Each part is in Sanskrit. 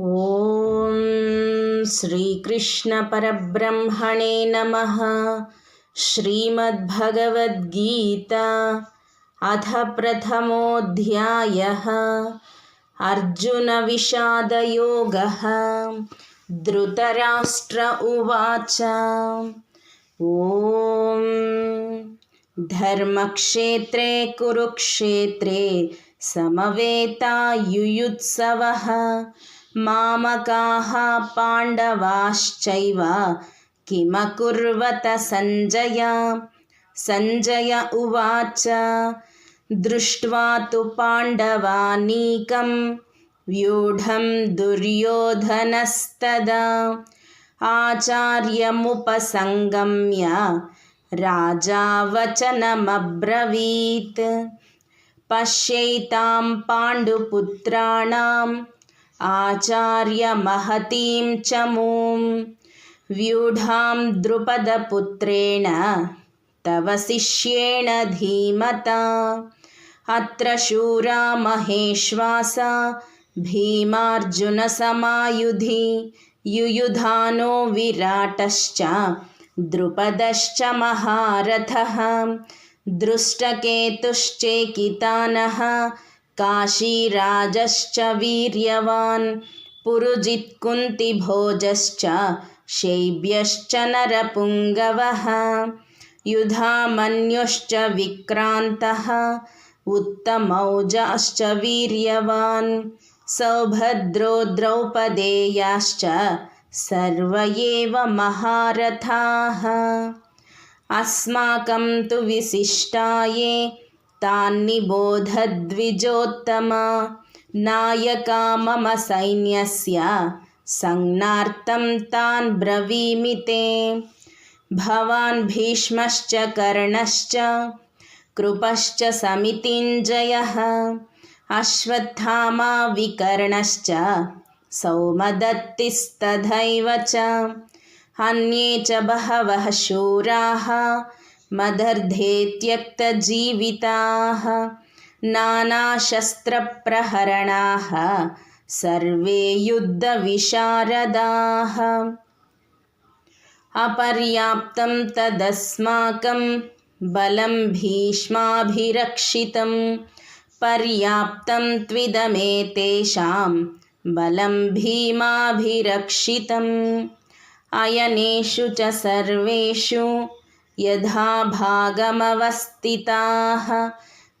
ॐ श्रीकृष्णपरब्रह्मणे नमः। श्रीमद्भगवद्गीता अथ प्रथमोऽध्यायः। अर्जुनविषादयोगः। धृतराष्ट्र उवाच। ॐ धर्मक्षेत्रे कुरुक्षेत्रे समवेतायुयुत्सवः मामकाः पाण्डवाश्चैव किमकुर्वत सञ्जय? सञ्जय उवाच दृष्ट्वा तु पाण्डवानीकं व्यूढं दुर्योधनस्तदा। आचार्यमुपसङ्गम्य राजा वचनमब्रवीत् पश्यैतां पाण्डुपुत्राणाम् आचार्यमहतीं च मूं व्यूढां द्रुपदपुत्रेण तव शिष्येण धीमता अत्र शूरा महेश्वासा भीमार्जुनसमायुधि युयुधानो विराटश्च द्रुपदश्च महारथः दृष्टकेतुश्चेकितानः काशीराजश्च वीर्यवान् पुरुजित्कुन्तिभोजश्च शैब्यश्च नरपुङ्गवः युधामन्युश्च विक्रान्तः उत्तमौजाश्च वीर्यवान् सौभद्रो द्रौपदेयाश्च सर्व एव महारथाः। अस्माकं तु विशिष्टाये तान्निबोधद्विजोत्तमा। नायका मम सैन्यस्य संज्ञार्थं तान् ब्रवीमि ते। भवान् भीष्मश्च कर्णश्च कृपश्च समितिञ्जयः। अश्वत्थामा विकर्णश्च सौमदत्तिस्तथैव च। अन्ये च बहवः शूराः मदर्धे त्यक्तजीविताः नानाशस्त्रप्रहरणाः सर्वे युद्धविशारदाः। अपर्याप्तं तदस्माकं बलं भीष्माभिरक्षितं पर्याप्तं त्विदमेतेषां बलं भीमाभिरक्षितम्। अयनेषु च सर्वेषु यथा भागमवस्थिताः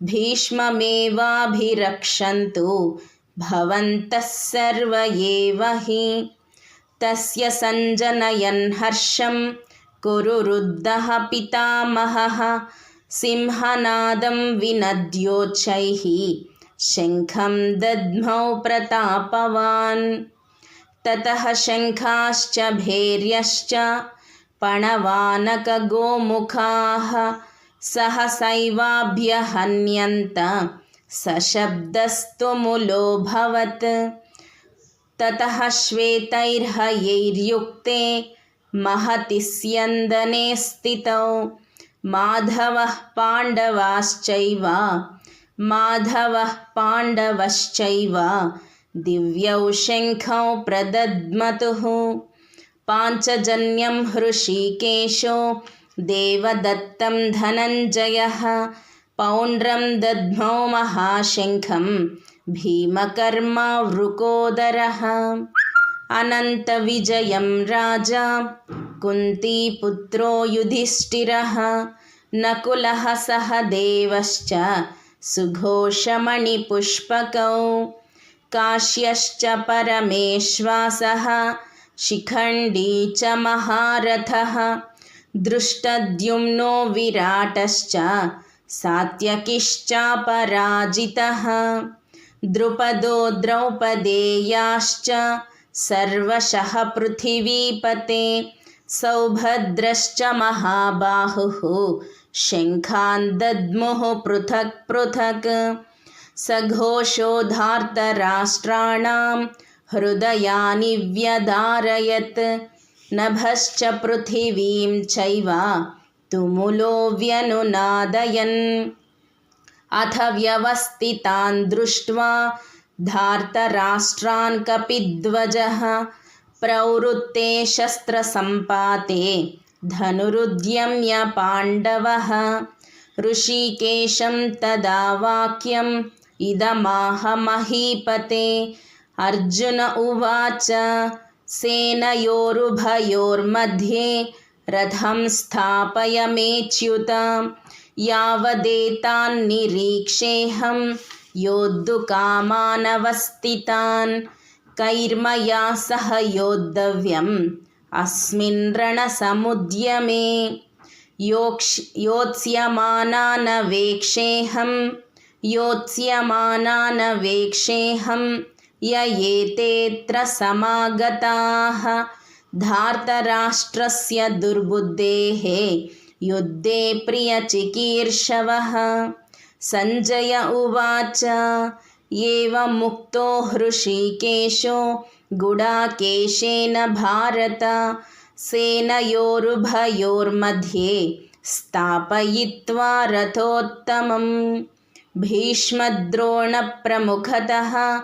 भीष्ममेवाभिरक्षन्तु भवन्तः सर्व एव हि। तस्य सञ्जनयन् हर्षं कुरुरुद्धः पितामहः सिंहनादं विनद्योच्चैः शङ्खं दद्मौ प्रतापवान्। ततः शङ्खाश्च भैर्यश्च पणवानकगोमुखाः सहसैवाभ्यहन्यन्त सशब्दस्तुमुलोऽभवत् ततः श्वेतैर्हयैर्युक्ते महति स्यन्दने स्थितौ। माधवः पाण्डवाश्चैव माधवः पाण्डवश्चैव। दिव्यौ शङ्खौ प्रदद्मतुः पाञ्चजन्यं हृषीकेशो देवदत्तं धनञ्जयः पौण्ड्रं दद्मौ महाशङ्खं भीमकर्मा वृकोदरः। अनन्तविजयं राजा कुन्तीपुत्रो युधिष्ठिरः नकुलः सह देवश्च सुघोषमणिपुष्पकौ। काश्यश्च परमेश्वासः शिखण्डी च महारथः। दृष्टद्युम्नो विराटश्च सात्यकिश्चापराजितः। द्रुपदो द्रौपदेयाश्च सर्वशः पृथिवीपते। सौभद्रश्च महाबाहुः। शङ्खान् दद्मुः पृथक् पृथक्। सघोषोधार्तराष्ट्राणां हृदयानि व्यधारयत्। नभश्च पृथिवीं चैव तुमुलो व्यनुनादयन्। अथ व्यवस्थितान् दृष्ट्वा धार्तराष्ट्रान् कपिध्वजः प्रवृत्ते शस्त्रसम्पाते धनुरुद्यम्य पाण्डवः। ऋषिकेशं तदा वाक्यम् इदमाह महीपते अर्जुन उवाच सेनयोरुभयोर्मध्ये रथं स्थापयमेच्युत यावदेतान्निरीक्षेऽहं योद्धुकामानवस्थितान् कैर्मया सह योद्धव्यम् अस्मिन् रणसमुद्यमे। योक्ष् योत्स्यमानानवेक्षेऽहं योत्स्यमानानवेक्षेऽहं य एतेऽत्र समागताः धार्तराष्ट्रस्य दुर्बुद्धेः युद्धे प्रियचिकीर्षवः। सञ्जय उवाच एवमुक्तो हृषीकेशो गुडाकेशेन भारत सेनयोरुभयोर्मध्ये स्थापयित्वा रथोत्तमम्। भीष्मद्रोणप्रमुखतः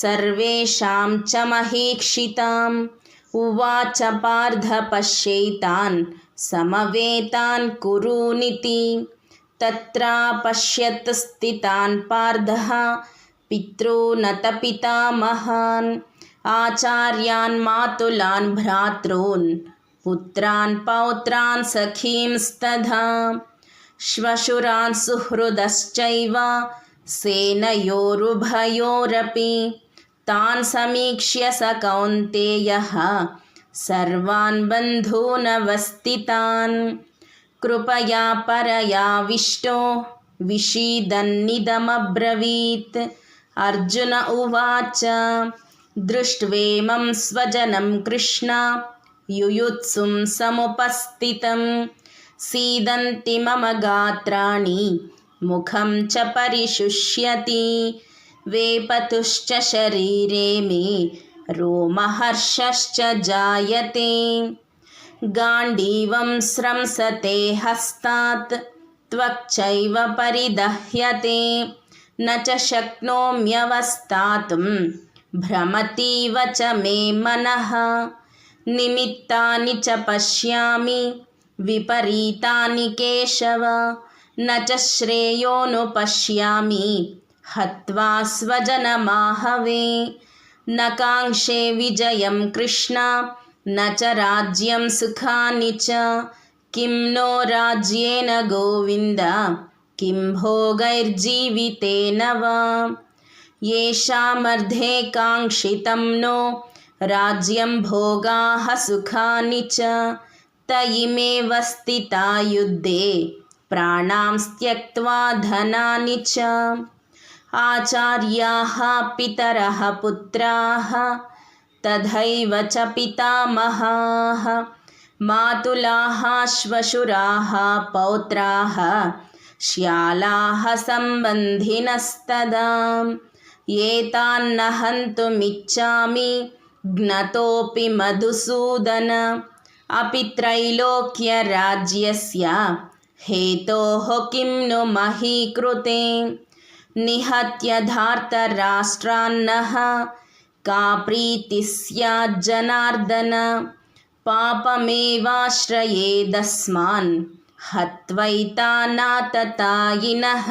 सर्वेषां च महीक्षिताम् उवाच पार्थ पश्यैतान् समवेतान् कुरूनिति तत्रापश्यत् स्थितान् पार्थः पितॄनतपितामहान् आचार्यान् मातुलान् भ्रातॄन् पुत्रान् पौत्रान् सखींस्तथा श्वशुरान् सुहृदश्चैव सेनयोरुभयोरपि तान् समीक्ष्य स कौन्तेयः। सर्वान् बन्धूनवस्थितान् कृपया परयाविष्टो विषीदन्निदमब्रवीत्। अर्जुन उवाच दृष्ट्वेमं स्वजनं कृष्ण युयुत्सुं समुपस्थितं। सीदन्ति मम गात्राणि मुखं च परिशुष्यति वेपतुश्च शरीरे मे रोमहर्षश्च जायते गाण्डीवं स्रंसते हस्तात् त्वक्चैव परिदह्यते न च शक्नोम्यवस्थातुं भ्रमतीव च मे मनः निमित्तानि च पश्यामि विपरीतानि केशव न च श्रेयोनुपश्यामि हत्वा स्वजनमाहवे। न काङ्क्षे विजयं कृष्ण न च राज्यं सुखानि च। किं नो राज्येन गोविन्द किं भोगैर्जीवितेन वा। येषामर्धे काङ्क्षितं नो राज्यं भोगाः सुखानि च। त इमेव स्थिता युद्धे प्राणां त्यक्त्वा धनानि च। आचार्याः पितरः पुत्राः तथैव च पितामहाः। मातुलाः श्वशुराः पौत्राः श्यालाः सम्बन्धिनस्तदा एतान्न हन्तुमिच्छामि ज्ञतोऽपि मधुसूदन। अपि त्रैलोक्यराज्यस्य हेतोः किं नु महीकृते निहत्य धार्तराष्ट्रान्नः का प्रीतिः स्याज्जनार्दन पापमेवाश्रयेदस्मान् हत्वैतानाततायिनः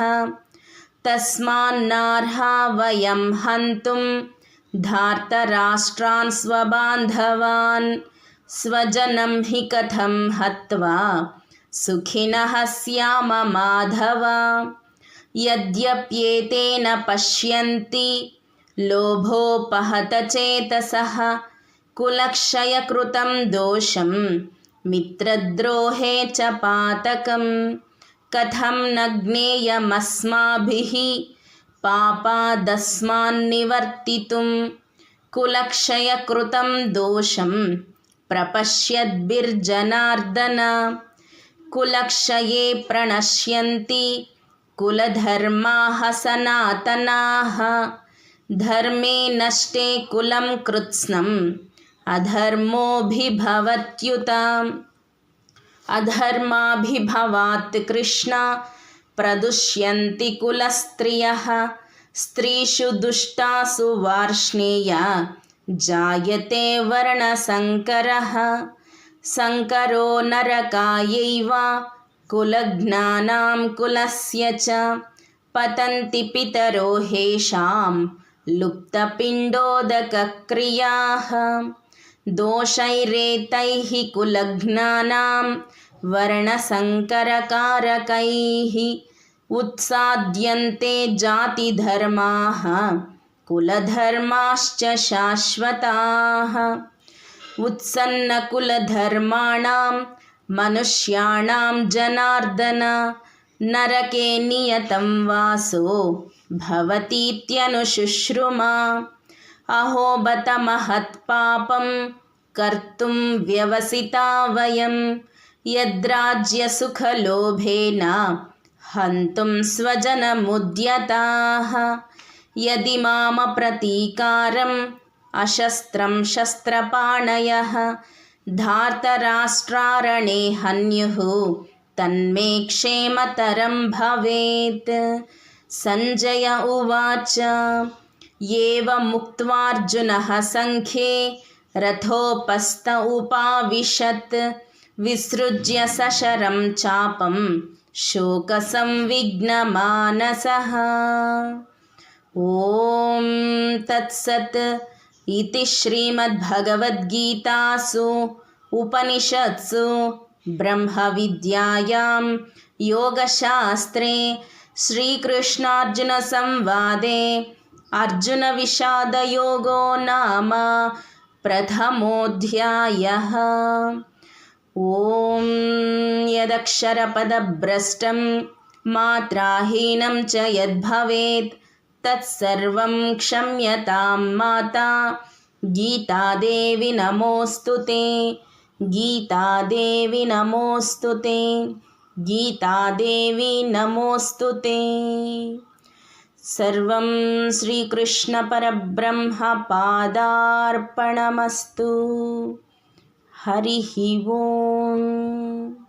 तस्मान्नार्हा वयं हन्तुं धार्तराष्ट्रान् स्वबान्धवान् स्वजनं हि कथं हत्वा सुखिनः स्याम माधव। यद्यप्येतेन पश्यन्ति लोभोपहतचेतसः कुलक्षयकृतं दोषं मित्रद्रोहे च पातकं। कथं न ज्ञेयमस्माभिः पापादस्मान्निवर्तितुं कुलक्षयकृतं दोषं प्रपश्यद्भिर्जनार्दन कुलक्षये प्रणश्यन्ति कुलधर्माः सनातनाः। धर्मे नष्टे कुलं कृत्स्नम् अधर्मोऽभिभवत्युत अधर्माभिभवात् कृष्ण प्रदुष्यन्ति कुलस्त्रियः। स्त्रीषु दुष्टासु वार्ष्णेय जायते वर्णसङ्करः सङ्करो नरकायैव कुलघ्नानां कुलस्य च। पतन्ति पितरो हेषां लुप्तपिण्डोदकक्रियाः। दोषैरेतैः कुलघ्नानां वर्णसङ्करकारकैः उत्साद्यन्ते जातिधर्माः कुलधर्माश्च शाश्वताः उत्सन्नकुलधर्माणां मनुष्याणां जनार्दन नरके नियतं वासो भवतीत्यनुशुश्रुमा। अहो बत महत्पापं कर्तुं व्यवसिता वयं यद्राज्यसुखलोभेन हन्तुं स्वजनमुद्यताः। यदि मामप्रतीकारम् अशस्त्रं शस्त्रपाणयः धार्तराष्ट्रारणे हन्युः तन्मे क्षेमतरं भवेत्। सञ्जय उवाच एवमुक्त्वार्जुनः सङ्ख्ये रथोपस्त उपाविशत् विसृज्य सशरं चापं शोकसंविघ्नमानसः। ॐ तत्सत् इति श्रीमद्भगवद्गीतासु उपनिषत्सु ब्रह्मविद्यायां योगशास्त्रे श्रीकृष्णार्जुनसंवादे अर्जुनविषादयोगो नाम प्रथमोऽध्यायः। ॐ यदक्षरपदभ्रष्टं मात्राहीनं च यद्भवेत् तत्सर्वं क्षम्यतां माता। गीतादेवि नमोऽस्तु ते। गीतादेवि नमोऽस्तु ते। गीतादेवि नमोऽस्तु ते। सर्वं श्रीकृष्णपरब्रह्मपादार्पणमस्तु हरिः ओम्